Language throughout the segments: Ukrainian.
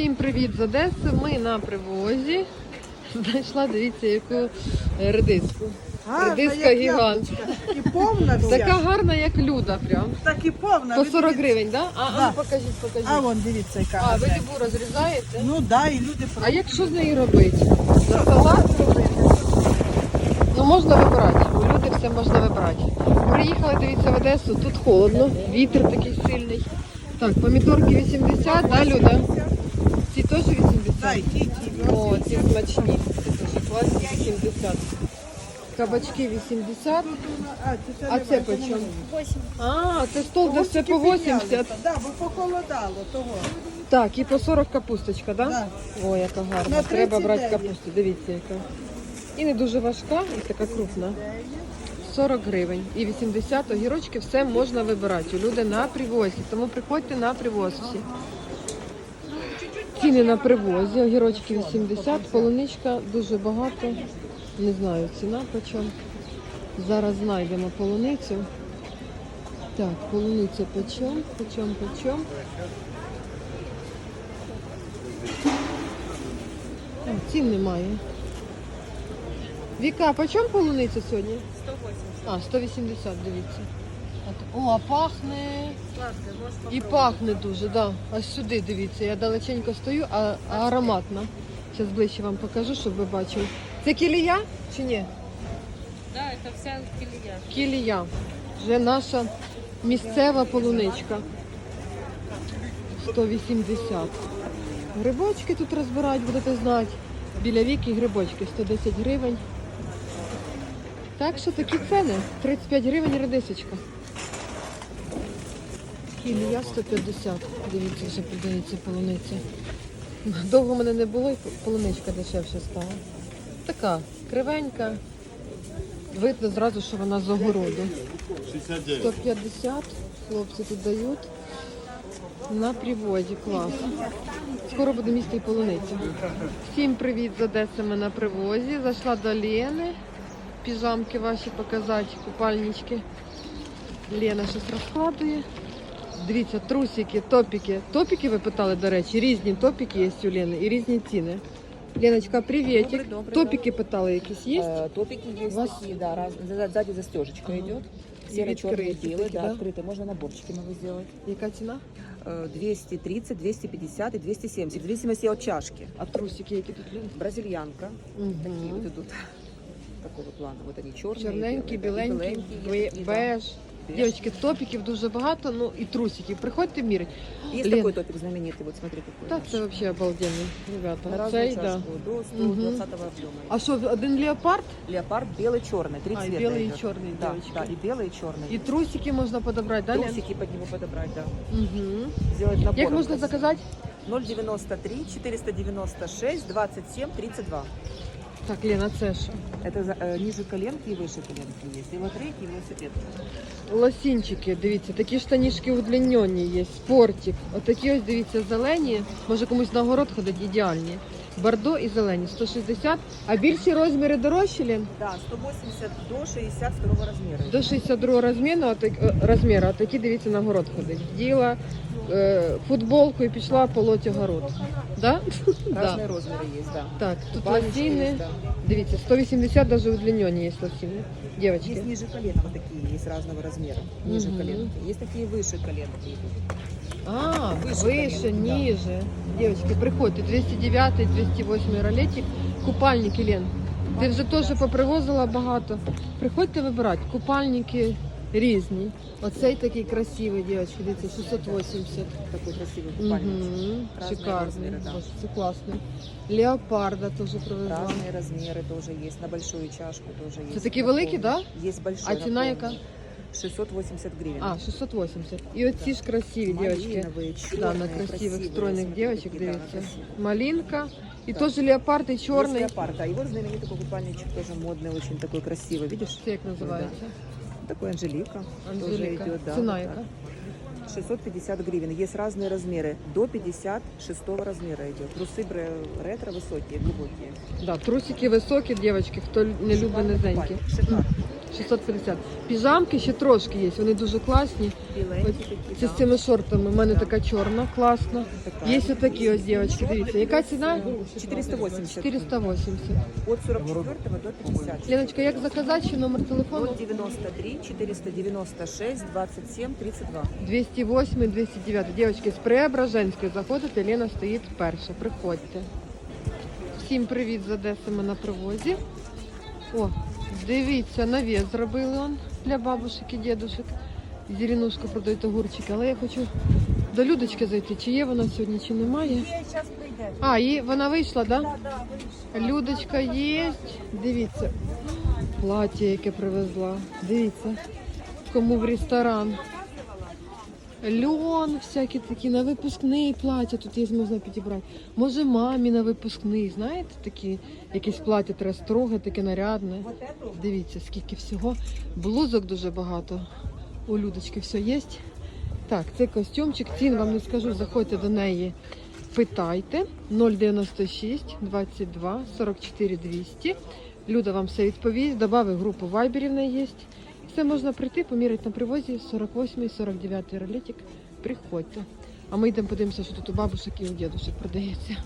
Всім привіт з Одеси. Ми на привозі. Знайшла, дивіться, яку редиску. Гарна, Редиска як гігант. І повна вся. Така гарна, як люда, прям. Так і повна. По Ви 40 дивіться. гривень, да? А, Да. а ну покажіть, покажіть. А вон, дивіться, яка. А, ви гарна. розрізаєте? Ну да, і люди А як що з нею робити? На салат робити? Ну можна вибирати. У люди все можна вибирати. Приїхали, дивіться, в Одесу, тут холодно, вітер такий сильний. Так, помідорки 80, да, Люда? Ці теж 80? Да, і ті, ті. О, ці смачні. Це дуже класні, 80. Кабачки 80. А, це, А це по чому? А, це стол, де все по 80. Да, бо похолодало того. Так, і по 40 капусточка, да? Да. О, яка гарна. На Треба брати 39. капусту. Дивіться, яка. І не дуже важка, і така крупна. 40 гривень. І 80 огірочки все можна вибирати. Люди на привозі. Тому приходьте на привоз всі. Ціни на привозі. Огірочки 80, полуничка дуже багато. Не знаю, ціна по чому. Зараз знайдемо полуницю. Так, полуниця по чому, по чому, по чому. О, цін немає. Віка, по чому полуниця сьогодні? 180. А, 180, дивіться. О, а пахне. І пахне дуже, да. Аж сюди дивіться. Я далеченько стою, а, а ароматна. Зараз ближче вам покажу, щоб ви бачили. Це кілія чи ні? Да, это вся килия. Кілія. Вже наша місцева полуничка. 180. Грибочки тут розбирають, будете знати. Біля віки грибочки 110 гривень. Так що такі ціни. 35 гривень редисочка. Кілія 150. Дивіться, вже продається полуниця. Довго мене не було, і полуничка дешевше стала. Така кривенька. Видно зразу, що вона з огороду. 150 хлопці тут дають. На привозі, клас. Скоро буде місто і полуниця. Всім привіт з Одеси ми на привозі. Зайшла до Лени. Піжамки ваші показати, купальнички. Лена щось розкладує. Дивіться, трусики, топіки. Топіки ви питали, до речі, різні топіки є у Лени і різні ціни. Леночка, привітик. Добрый, добрый, Топіки питали якісь є? Э, Топики есть У вас- такие, да, разные. За- Сзади застежечка идет. Серый, черный, открытые белый, такие, да, да? открытый. Можно наборчики могу сделать. Яка ціна? Э, 230, 250 и 270. В зависимости от чашки. А трусики які тут Лен? Бразильянка. Мгм. Такие вот идут. Такого плана. Вот они черные. Чорненькі, біленькі, беленькие. бе- беж. Дівчатки, топіків дуже багато, ну і трусиків. Приходьте мірять. Есть Лен. такой топик знаменитый. Вот смотри какой. Так, наш. це взагалі обалденний, На ребята. разную Цей, да. чашку. До 120 объема. А що, один леопард? Леопард белый, черный. Три А, и цвета белый, и идет. черный, Да, девочки. да, и белый, и черный. І трусики можна подобрати, да, Лен? Трусики под него подобрать, да. Угу. Сделать набор. Як можна заказати? 093 496 27 32. Так, Лена, це що? Это за- э, ниже коленки и выше коленки есть. Велотрек и велосипед. Лосінчики, дивіться, такі штанішки удлінені є, спортик. Отакі ось, дивіться, зелені. Може комусь на город ходить ідеальні. Бордо і зелені, 160. А більші розміри дорожчі, Лен? Да, 180 до 62 размера. До 62 розміру, а так, е, розміру, а такі, дивіться, на город ходить. Діла е, футболку і пішла полоть огород. Да? да. Разные размеры есть, да. Так, тут Купальнички лосіни. есть, да. Дивіться, 180 даже удлинені є лосіни. Есть Дівчатки. ниже колена вот такие, есть разного размера. Ниже Мгм. коленки. Есть такие выше коленки. идут. А, Вище, вище, конечно, да. ниже. Девочки, приходьте, 209 208 ролетик, купальники, Лен. Ти вже теж попривозила багато. Приходьте вибирати. Купальники різні. Оцей такий красивий, дівчатки, дивіться, 680. Такой красивый купальничек. Угу, Разные шикарний. размеры, да. Боже, Це класний. Леопарда теж привезла. Разные размеры тоже есть. На большую чашку тоже есть. Це такі великі, Наполненный. да? Есть большой. А ціна яка? наполненный. 680 гривен. А, 680. І оці ж красиві, дівчатки. Малиновые, Да, на черные, красивых, красивые, стройных смотри, девочек, какие, да, дивіться. красивые. Малинка. І Да. теж леопард, і Есть чорний. леопард, да. И вот знаменитый такой купальничек, тоже модный, очень такой красивый, видишь? Це як називається? Такой Анжелика. Тоже Анжеліка. идет, да. Ціна вот яка? так. 650 гривен. Есть разные размеры. До 56 размера идет. Трусы бре- ретро высокие, глубокие. Да, трусики високі, дівчатки, хто не любить низенькі. Купальник. Шикарно. 650. Піжамки ще трошки є, вони дуже класні. Біленькі такі, Це з да. цими шортами. У мене така чорна, класна. Є такі ось дівчатки, дивіться. Яка ціна? 480. 480. От 44 до 50. Леночка, як заказати, ще номер телефону? 93 496 27 32. 208 209. Дівчатки, з Преображенської заходите, Лена стоїть перша. Приходьте. Всім привіт з Одеси, ми на привозі. О, дивіться, навіс зробили он для бабушек і дідушек. Зеленушку продають огурчики, але я хочу до Людочки зайти. Чи є вона сьогодні, чи немає? А, і вона вийшла, так? Да? Людочка є. Дивіться. Плаття, яке привезла. Дивіться. Кому в ресторан. Льон, всякі такі на випускний плаття тут є, можна підібрати. Може, мамі на випускний, знаєте, такі якісь плаття треба строге, таке нарядне. Дивіться, скільки всього. Блузок дуже багато. У Людочки все є. Так, це костюмчик. Цін вам не скажу, заходьте до неї. Питайте 096 22 44 200. Люда вам все відповість. Добави групу вайберів в неї є. Все можна прийти, поміряти на привозі 48 49 ролетик. Приходьте. А ми йдемо подивимося, що тут у бабушек і у дідушек продається.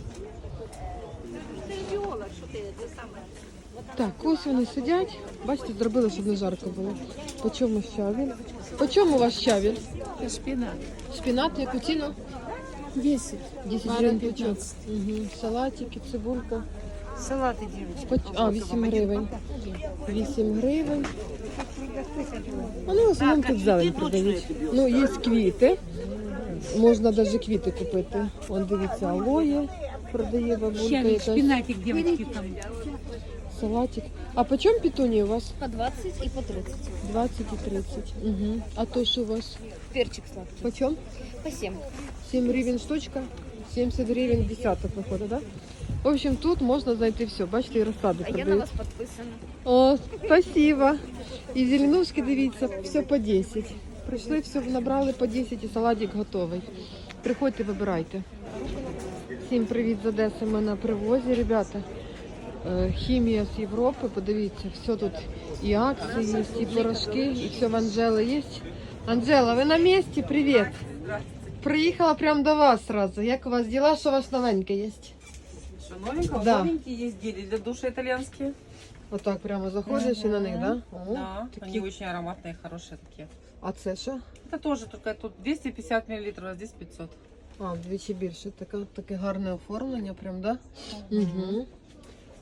Так, ось вони сидять. Бачите, зробили, щоб не жарко було. По чому щавіль? По чому у вас щавіль? Шпинат. Шпінат, яку ціну? 10. 10 гривень пучок. 15. Угу. Салатики, цибулька. Салати, дівчатки. Поч... А, 8 гривень. 8 гривень. Вони в основному тут зелень продають. Ну, є квіти. Можна навіть квіти купити. Вон дивіться, алоє продає бабулька Щавель, якась. шпинатик, девочки, там. Салатик. А по чому пітуні у вас? По 20 и по 30. 20 і 30. Угу. А то що у вас? Перчик сладкий. По чому? По 7. 7 гривень штучка, 70 гривень десяток виходить, да? В общем, тут можна знайти все. Бачите, і розклади А я на вас подписана. О, спасибо. І зеленушки, дивіться, все по 10. Прийшли, все набрали по 10 і салатик готовий. Приходьте, вибирайте. Всім привіт з Одеси, ми на привозі, ребята. Е, Хімія з Європи, подивіться, все тут і акції є, і порошки, і все в Анжели є. Анжела, ви на місці? Привіт. Приїхала прямо до вас сразу. Як у вас діла, що у вас новеньке є? Что, новенького? Да. Новенькие есть гели для душа итальянские. Отак прямо заходиш і на них, да? О, да, такі. они очень ароматные, хорошие такие. А це що? Это тоже только тут 250 миллилитров, а здесь 500. А, вдвічі більше. Таке, таке гарне оформлення, прям, да? Угу.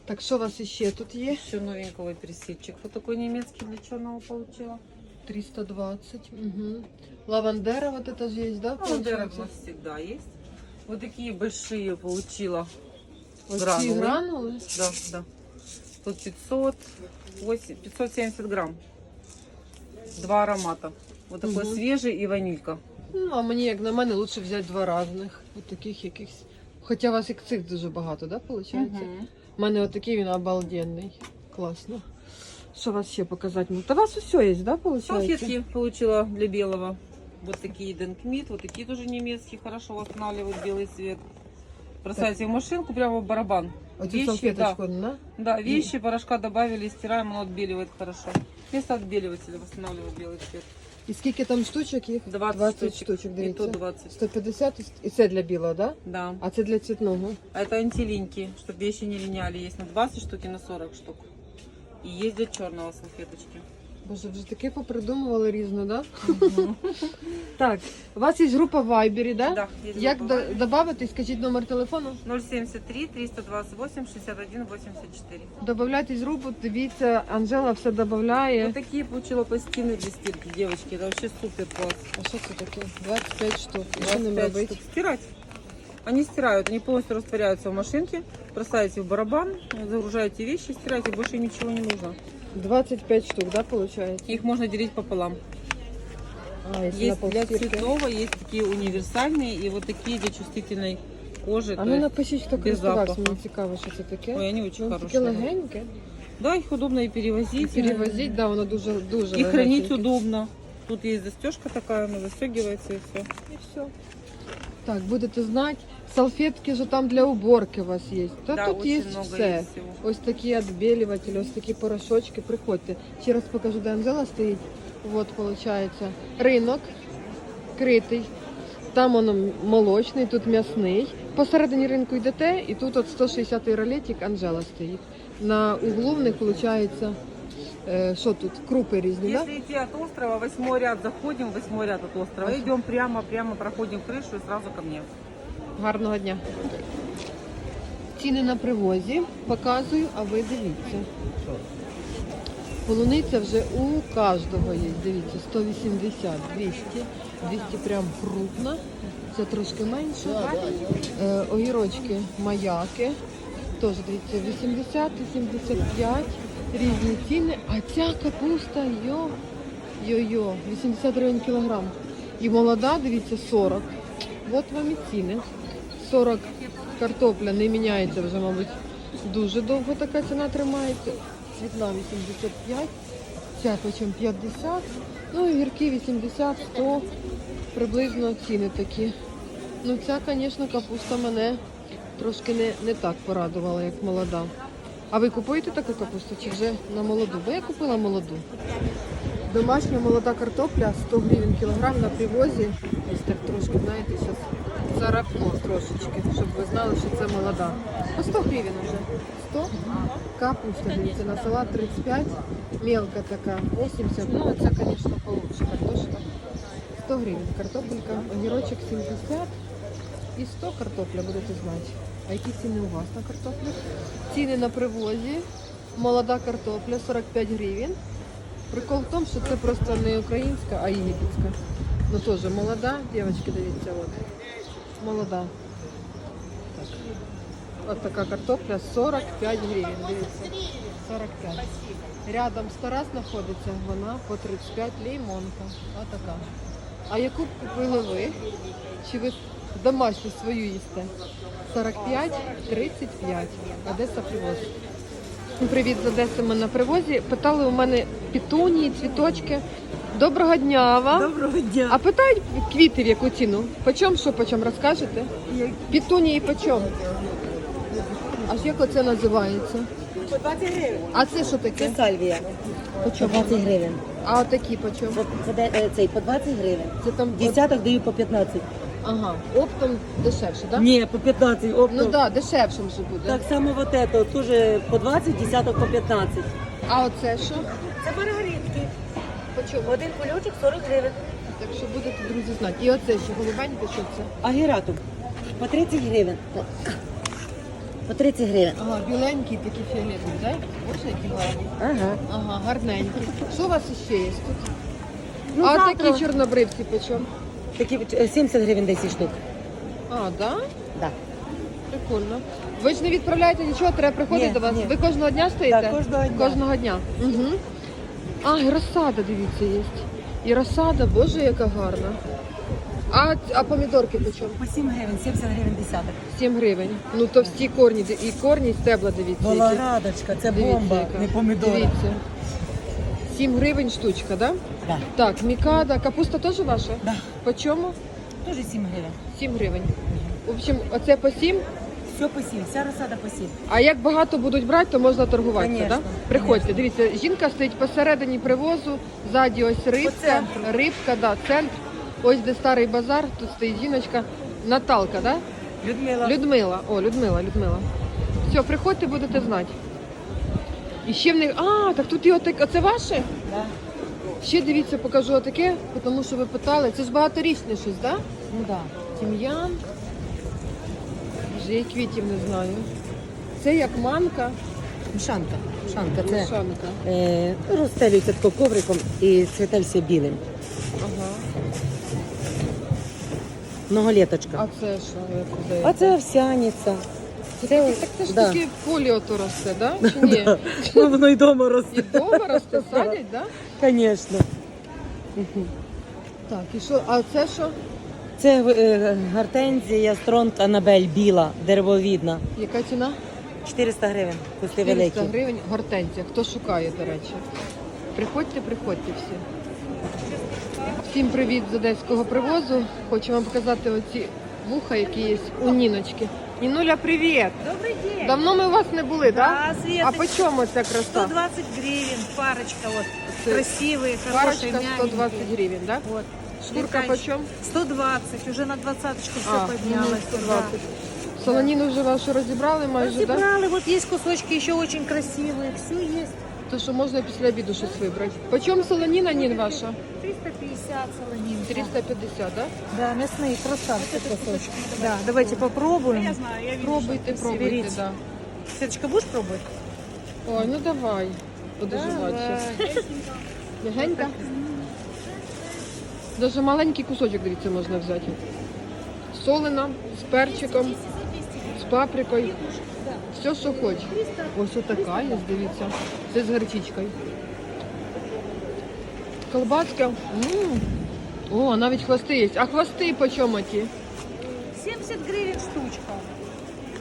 Так, що у вас іще тут є? Еще новенького пересильчик. Вот такой немецкий для черного получила. 320. Угу. Лавандера вот это же есть, да? Ну, дерек у получается? нас всегда есть. Вот такие большие получила. Ось ці гранули. гранули. Да, да. Тут 500, 8, 570 грамм. Два аромата. Вот такой Мгм. свежий и ванилька. Ну, а мені, як на мене, лучше взяти два різних. От таких якихось. Хоча у вас і цих дуже багато, да, виходить? Мгм. У мене отакий він обалденний. Класно. Що у вас ще показати? Ну, Та у вас усе є, да, виходить? Салфетки получила для белого. Вот такие Денкмит, вот такие тоже немецкие, хорошо восстанавливают белый цвет. Бросаете в машинку прямо в барабан. Оцю вещи, салфеточку, да? Да, вещи, порошка добавили, стираем, оно отбеливает хорошо. Вместо отбеливателя восстанавливает белый цвет. І скільки там штучок їх? 20, штучок, штучек, и дивіться. то 20. 150 і це для білого, да? Да. А це для цвітного. А это антилиньки, чтобы вещи не линяли. Есть на 20 штук и на 40 штук. И есть для черного салфеточки. Боже, вже таке попридумували різно, да? Так, у вас є група в Вайбері, да? Да, есть Як группа. до- додати, скажіть номер телефону. 073 328 61 84. Добавляйтесь в групу, дивіться, Анжела все додає. Вот такие получила пластины для стирки, девочки. Это вообще супер класс. А що це таке? 25 штук. І що ним 25 робити? штук. Стирать. Они стирают, они полностью растворяются в машинке. Бросаете в барабан, загружаете вещи, стираете, больше ничего не нужно. 25 штук, да, виходить? Их можно делить пополам. А, якщо на Есть для полстирки. цветного, есть такие универсальные и вот такие для чувствительной кожи. А то ну есть- напишіть, хто без користувався, запаху. мені цікаво, що це таке. Ой, они очень Воно таке хорошие. легеньке. Да, их удобно и перевозить. Перевозить, да, воно дуже дуже И хранить легесеньке. удобно. Тут есть застежка такая, она застегивается и все. І все. Так, будете знати, салфетки же там для уборки у вас є. Та Да, тут очень є много все. есть всего. Ось такі відбілювателі, ось такі порошочки. Приходьте. Ще раз покажу, де Анжела стоїть. От, виходить, ринок критий. Там воно молочний, тут м'ясний. Посередині ринку йдете, і тут от 160-й ролетик Анжела стоїть. На углу в них виходить, що тут, крупи різні? Если идти от острова, восьмой ряд заходим, восьмой ряд от острова, идем прямо, прямо проходим крышу и сразу ко мне. Гарного дня. Ціни на привозі показую, а ви дивіться. Полуниця вже у кожного є. Дивіться, 180, 200. 200 прям крупна. Це трошки менше. Е, огірочки маяки. Теж дивіться, 80, 85. Різні ціни. А ця капуста, йо, йо-йо, 80 гривень кілограм. І молода, дивіться, 40. От вам і ціни. 40 картопля не міняється вже, мабуть, дуже довго така ціна тримається. Цвітна 85, ця почем 50, ну і гірки 80, 100, приблизно ціни такі. Ну ця, звісно, капуста мене трошки не, не так порадувала, як молода. А ви купуєте таку капусту чи вже на молоду? Бо я купила молоду. Домашня молода картопля 100 гривень кілограм на привозі. Ось так трошки, знаєте, зараз царапно трошечки, щоб ви знали, що це молода. По 100 гривень вже. 100. Капуста, дивіться, на салат 35, мелка така 80. Ну, це, звісно, получше картошка. 100 гривень. Картопелька, огірочок 70 і 100 картопля, будете знати. А які ціни у вас на картоплю? Ціни на привозі. Молода картопля 45 гривень. Прикол в тому, що це просто не українська, а єгипетська. Ну теж молода, дівчатки, дивіться, от. Молода. Так. От така картопля 45 гривень, дивіться. 45. Рядом стара знаходиться, вона по 35 лімонка. Отака. А яку купили ви? Чи ви домашню свою їсте? 45, 35. Одеса привоз. Привіт з Одеси ми на привозі. Питали у мене пітунії, цвіточки. Доброго дня вам. Доброго дня. А питають квіти в яку ціну? Почем, що почем, розкажете? Пітунії почем? Аж як оце називається? По 20 гривень. А це що таке? Це сальвія. По 20 гривень. А такі почем? По, по, е, цей, по 20 гривень. Це там Десяток даю по 15. Ага, оптом дешевше, так? Ні, по 15 оптом. Ну так, да, дешевшим же буде. Так само вот это, теж по 20, десяток по 15. А оце що? Це маргаритки. Почем? Один кульочок 40 гривень. Так що будете, друзі, знати. І оце ще голубеньке, що це? Агератум по 30 гривень. По 30 гривень. Ага, біленький такі фіолетові, так? Боже, які гарні. Ага. Ага, гарненькі. Що у вас ще є тут? Ну, а завтра такі чорнобривці почем? Такі е, 70 гривень 10 штук. А, да? Да. Прикольно. Ви ж не відправляєте нічого, треба приходити Ні, до вас. ні. Ви кожного дня стоїте? Так, кожного дня. Кожного дня. Угу. А, і розсада, дивіться, є. І розсада, боже, яка гарна. А, а помідорки по чому? По 7 гривень, 70 гривень десяток. 7 гривень. Ну то всі корні, і корні, і стебла, дивіться. які. Волорадочка, це Дивіться, бомба, яка. не помідора. Дивіться. 7 гривень штучка, да? Да. Так, мікада, капуста теж ваша? Да. По чому? Теж 7 гривень. 7 гривень. В общем, оце по 7. Все по 7, вся розсада по 7. А як багато будуть брати, то можна торгуватися, Конечно, да? Приходьте, дивіться, жінка стоїть посередині привозу, ззаді ось рибка, центру. рибка, да, центр. Ось де старий базар, тут стоїть жіночка. Наталка, да? Людмила. Людмила. О, Людмила, Людмила. Все, приходьте, будете знати. І ще в них. А, так тут і отак, оце ваше? Да. Ще дивіться, покажу отаке, тому що ви питали. Це ж багаторічне щось, так? Да? Ну да. Тім'ян. Вже і квітів не знаю. Це як манка, Мшанка. Мшанка це мішанка. е, розстелюється тако ковриком і цвіте все білим. Ага. Многолеточка. А це що? Як? А це овсяниця. Це, Так це ж да. таке поліо то росте, да? Чи ні? Ну, воно й дома І росте. дома росте, садять, да? Звісно. Так, і що? А це що? Це е, гортензія стронг Анабель біла, деревовідна. Яка ціна? 400 гривень, кусти 400 великі. гривень гортензія. Хто шукає, до речі. Приходьте, приходьте всі. Всім привіт з одеського привозу. Хочу вам показати оці вуха, які є у Ніночки. Нінуля, привіт! Добрый день. Давно ми у вас не були, так? Да, Света, А по чому ця краса? 120 гривен, парочка вот, Це красивые, хорошие, Парочка 120 мягенькие. гривень, так? Вот. Шкурка Летающие. почем? 120, уже на двадцаточку все А, поднялось. ну, 120. Солоніну вже вашу розібрали Да. майже, так? Разобрали, вот есть кусочки еще очень красивые, все есть. То що можна після обіду щось вибрати. По чому солоніна нін ваша? 350 солонинка. 350, так? Да, мясные красавцы кусочки. Да, давайте попробуем. Я знаю, я Пробуйте, пробуйте, Северите. да. Светочка, будешь пробовать? Ой, ну давай. Подожувати ще. Легенька. Даже маленький кусочок, дивіться, можна взяти. Солена, з перчиком, з паприкою. Все, що хочеш. Ось отака є, дивіться. Це з горчичкою. Колбаска. М. О, навіть хвости є. А хвости по чому ті? 70 гривен штучка.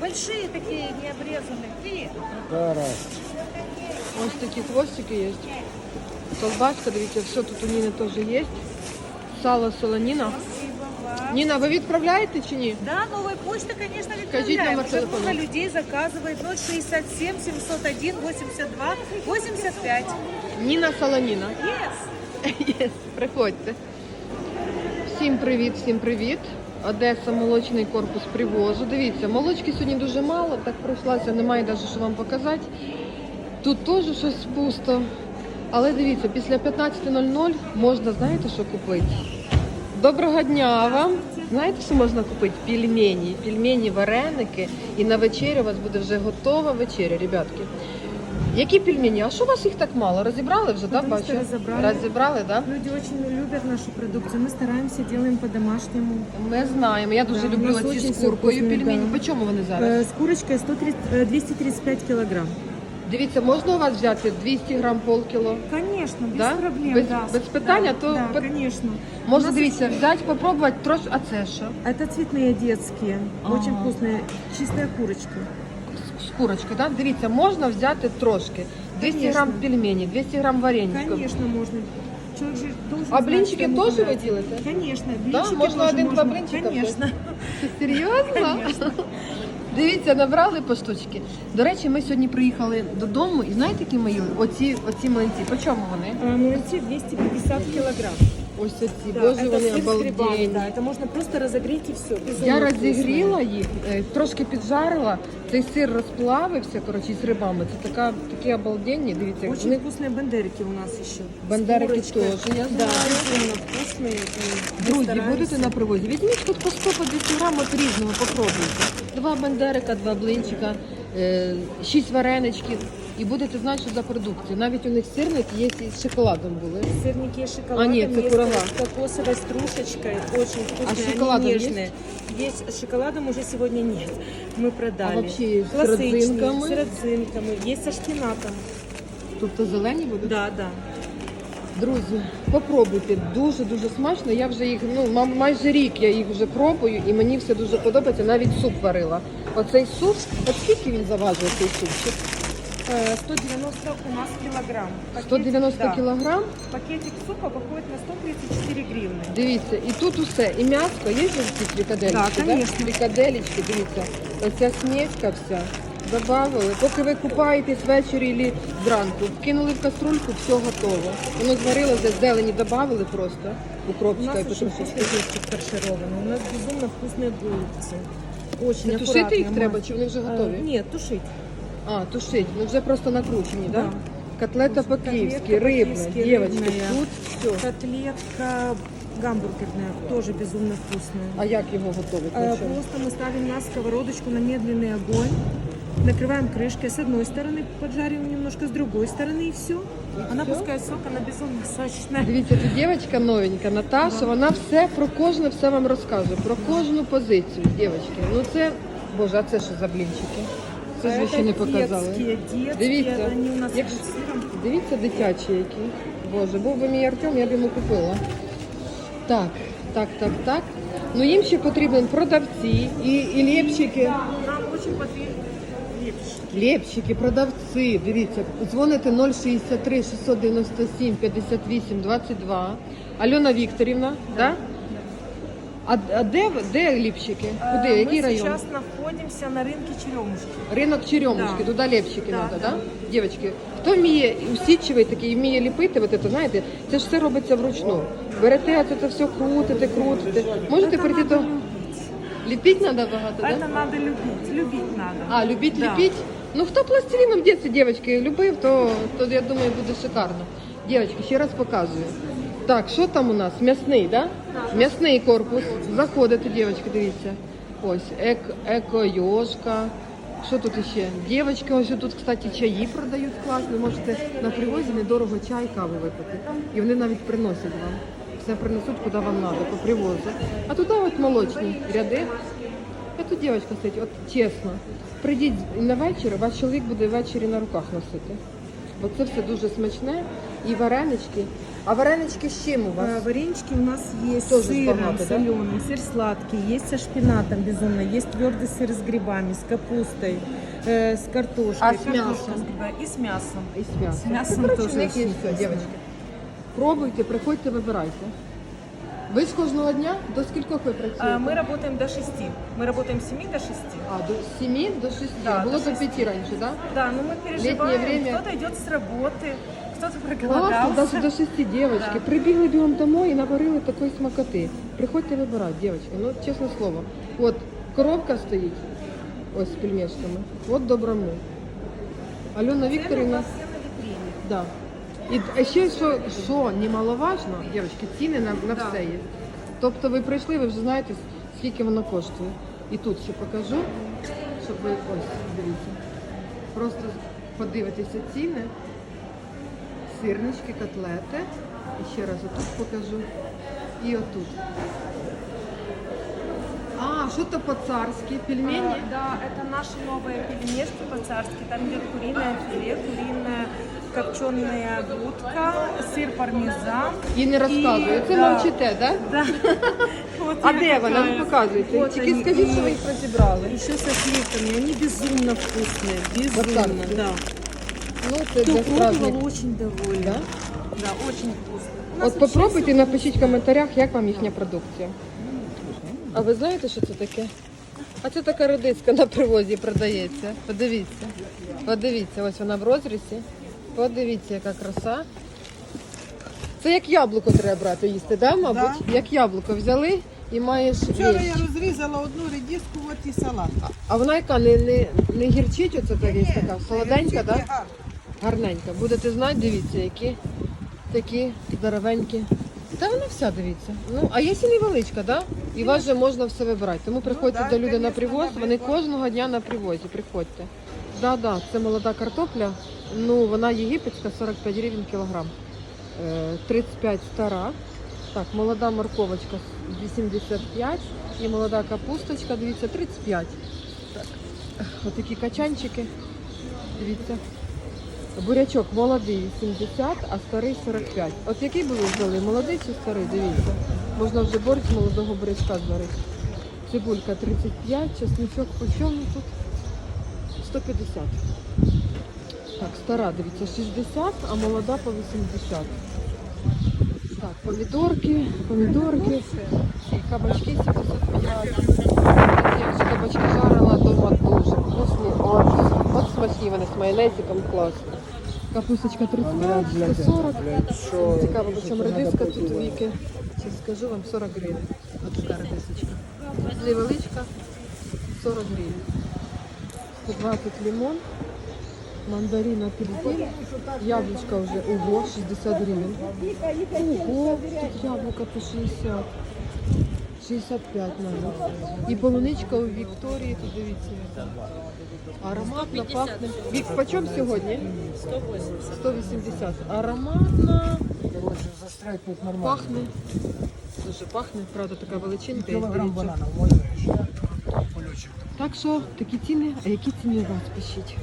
Большие такие, не обрезанные. Привет. Ось такі хвостики є. Колбаска, дивіться, все тут у Ніни теж є. Сало, солоніна. Ніна, ви відправляєте чи ні? Да, новая почта, конечно, Скажите відправляємо. номер Уже телефона. много людей заказывает 067 701 82 85. Ніна Солоніна. Yes. Єс, приходьте. Всім привіт, всім привіт. Одеса, молочний корпус привозу. Дивіться, молочки сьогодні дуже мало, так пройшлася, немає навіть що вам показати. Тут теж щось пусто. Але дивіться, після 15.00 можна, знаєте, що купити? Доброго дня вам! Знаєте, що можна купити? Пельмені. Пельмені, вареники. І на вечерю у вас буде вже готова вечеря, ребятки. Які пельмені? А що у вас їх так мало? Розібрали вже, так? Да, бачу? разобрали. Розібрали, так? Да? Люди очень любят нашу продукцию. Мы стараемся, делаем по-домашнему. Ми знаємо. Я дуже Да, у люблю нас ці очень з куркою вкусні, пельмені. да. По чому вони зараз? Э, С курочкой 130, э, 235 килограмм. Дивіться, можна у вас взяти 200 грам полкило? Конечно, без Да? проблем. Без- да. без питания, да, то Да, по- конечно. У Можна нас дивіться, взяти, попробувати трошки. А це що? Это цветные детские, очень Ага. вкусные, чистая курочка. З курочкою, так? Дивіться, можна взяти трошки. 200 Конечно. грам пельмені, 200 грам вареничка. Конечно, можно. Человек же должен А знать, блинчики что ему тоже вы делаете? Конечно, Да? Можно тоже один-два можно. блинчика Конечно. Серйозно? Дивіться, набрали по штучки. До речі, ми сьогодні приїхали додому і знаєте, які мої оці, оці млинці? По чому вони? А, Млинцы 250 килограмм. Ось оці, Да, боже, это вони сыр с грибами, обалденні. да, это можно просто разогреть и все. Я розігріла їх, е, трошки піджарила, цей сир розплавився, коротше, з рибами. Це така, такі обалденні, дивіться, як Очень вони вкусные бандерики у нас еще. Бандерики С курочкой. тоже, я Да, знаю. безумно вкусные. и мы Друзі, стараемся. будете на привозі. Візьміть тут по 100 по 200 грам от різного, попробуйте. Два бандерика, два блинчика, е, шість вареничків. І будете знати, що за продукція. Навіть у них сирники є і з шоколадом були. Сырники с шоколадом, А, нет, это есть курага. с кокосовой стружечкой, очень вкусные, А с они шоколадом нежные. Есть с шоколадом уже сегодня нет, мы продали. А вообще с Классичные, родзинками? С родзинками, есть со шпинатом. Тобто зелені будуть? Да, да. Друзі, попробуйте. Дуже-дуже смачно. Я вже їх, ну, ма- майже рік я їх вже пробую і мені все дуже подобається. Навіть суп варила. Оцей суп, от скільки він заважує цей супчик? Э, 190 у нас килограмм. Пакетик, 190 да. кілограм. Пакетик супа выходит на 134 гривны. Дивіться, і тут усе. І м'ясо, є ж ці фрикаделечки? Да, конечно. Фрикаделечки, дивіться. Оця смечка вся. Добавили. Поки ви купаєтесь ввечері або зранку, вкинули в каструльку, все готово. Воно зварилося, зелені додавали просто. У Укропчика нас і очень потім вкусные детки фаршированные. У нас безумно вкусные голубцы. Очень Не тушити їх аккуратные, треба, мам. чи вони вже Э, готові? Нет, тушить. А, тушить. Ну вже просто накручені, так? Да. Да? Котлета по-київськи, Котлетка рибна, по-київськи, дівчатки, рибна. тут все. Котлетка гамбургерная, тоже безумно вкусная. А як його готувати? Э, на чому? Просто мы ставим на сковородочку на медленный огонь, накрываем крышкой. С одной стороны поджариваем немножко, с другой стороны и все. Она всё? пускает сок, она безумно сочная. Дивіться, тут дівчинка новенька, Наташа, вона все про кожне все вам розказує, про кожну позицію, дівчатки. Ну це, боже, а це що за блінчики? Це ж ще не показали. Дивіться, Дивіться, дитячі які. Боже, був би мій Артем, я б йому купила. Так, так, так, так. Ну їм ще потрібні продавці і, і лєпчики. Нам очень потребны лепчики. Лєпчики, продавці, дивіться, дзвоните 063 697 58 22. Альона Вікторівна, да? А, а де, ви- де ліпщики? Э, Куди? Який Мы район? сейчас находимся на рынке Черемушки. Ринок Черемушки, Да. туди лепщики Да, надо, да? да. Дівчатки, хто вміє усідчивий такий, вміє ліпити, от це, знаєте, це ж все робиться вручну. Берете, це, це все крутите, крутите. Можете Это прийти надо до... любить. Ліпіть треба багато, Это да? надо любить. Любить надо. А, любіть Да. ліпіть? Ну, хто пластиліном в дитинстві, дівчатки, любив, то, то, я думаю, буде шикарно. Дівчатки, ще раз показую. Так, що там у нас? М'ясний, да? М'ясний корпус. Заходите, дівчатки, дивіться. Ось, ек, еко-йошка. Що тут ще? Дівчатки, ось тут, кстати, чаї продають класні. Можете на привозі недорого чай, каву випити. І вони навіть приносять вам. Все принесуть, куди вам треба, по привозу. А туди от молочні ряди. А тут дівчинка стоїть, от чесно. Прийдіть на вечір, ваш чоловік буде ввечері на руках носити. Бо це все дуже смачне. І варенички. А варенички з чим у вас? Э, Варенички у нас есть Тоже с сыром, богато, да? соленым, сыр сладкий, есть со шпинатом безумно, есть твердый сыр с грибами, с капустой, э, с картошкой. А с картошка мясом? с грибами И с мясом. І з м'ясом. З м'ясом Ну, коротше, теж в них є дуже все, вкусно. дівчатки. Пробуйте, приходьте, вибирайте. Ви з кожного дня до скількох ви працюєте? А, Мы работаем до 6. Мы работаем с 7 до 6. А, до 7 до 6. Да, Було до до шести. 5 раніше, так? Да, но мы переживаем. время. Кто-то идет с работы, кто-то проголодался. навіть до 6 дівчатки. Да. Прибігли бігом домой і наварили такої смакоти. Приходьте вибирати, дівчатки. Ну, чесне слово. От коробка стоїть, ось з пельмешками. От доброму. Альона Вікторівна. Да. І а ще що, що немаловажно, дівчатки, ціни на, на Да. все є. Тобто ви прийшли, ви вже знаєте, скільки воно коштує. І тут ще покажу, щоб ви ось дивіться. Просто подивитеся ціни, сирнички, котлети. І ще раз отут покажу. І отут. А, що то по-царськи, пельмені? А, Да, это наши новые пельмешки по-царски. Там идет куриное филе, куриная копченая будка, сыр пармезан. І не розказую. Це да. мовчите, так? Да? Да. Вот А я де вона? такая. Ну показуйте. Вот Тільки они. скажіть, И що ви їх розібрали. Еще со сливками. Они безумно вкусные. Безумно, По-царски? да. Ну, це Кто для пробовал, праздника. очень довольны. Да? Да, очень вкусно. У нас От вообще попробуйте всё напишіть в коментарях, як вам їхня продукція. А ви знаєте, що це таке? А це така редиска на привозі продається. Подивіться. Подивіться, ось вона в розрізі. Подивіться, яка краса. Це як яблуко треба брати їсти, да, мабуть? Як яблуко взяли і маєш. Вчора я розрізала одну редиску, от і салат. А вона яка не, не, не гірчить, оце та така, солоденька, так? Да? Гарно. Гарненька. Будете знати, дивіться, які такі здоровенькі. Та вона вся дивіться. Ну, а є і невеличка, да? І вас же можна все вибирати. Тому приходьте да, до люди на привоз, вони кожного дня на привозі. Приходьте. Да, да, це молода картопля. Ну, вона єгипетська, 45 гривень кілограм. Е, 35 стара. Так, молода морковочка 85 і молода капусточка, дивіться, 35. Так. Отакі качанчики. Дивіться. Бурячок молодий 80, а старий 45. От який би ви взяли? Молодий чи старий? Дивіться. Можна вже борщ молодого бурячка зварити. Цибулька 35, чесничок по чому тут? 150. Так, стара, дивіться, 60, а молода по 80. Так, помідорки, помідорки, кабачки 75. Я вже кабачки жарила дома дуже вкусні. Смачні вони з майонезиком класні. Капусточка 35, 140. Цікаво, по чому редиска тут віки. Зараз скажу вам 40 гривень. Ось така редисочка. Невеличка 40 гривень. 120 лимон. Мандарин апельсин, яблучко вже ого, 60 гривень. Ого, тут яблука по 60. 65 навіть. І полуничка у Вікторії, тут дивіться. Ароматно пахне. Вік, почем сьогодні? 180. 180. Ароматно. Пахне. Дуже пахне, правда, така величинка. Кілограм здається. Так що такі ціни, а які ціни у вас пишіть?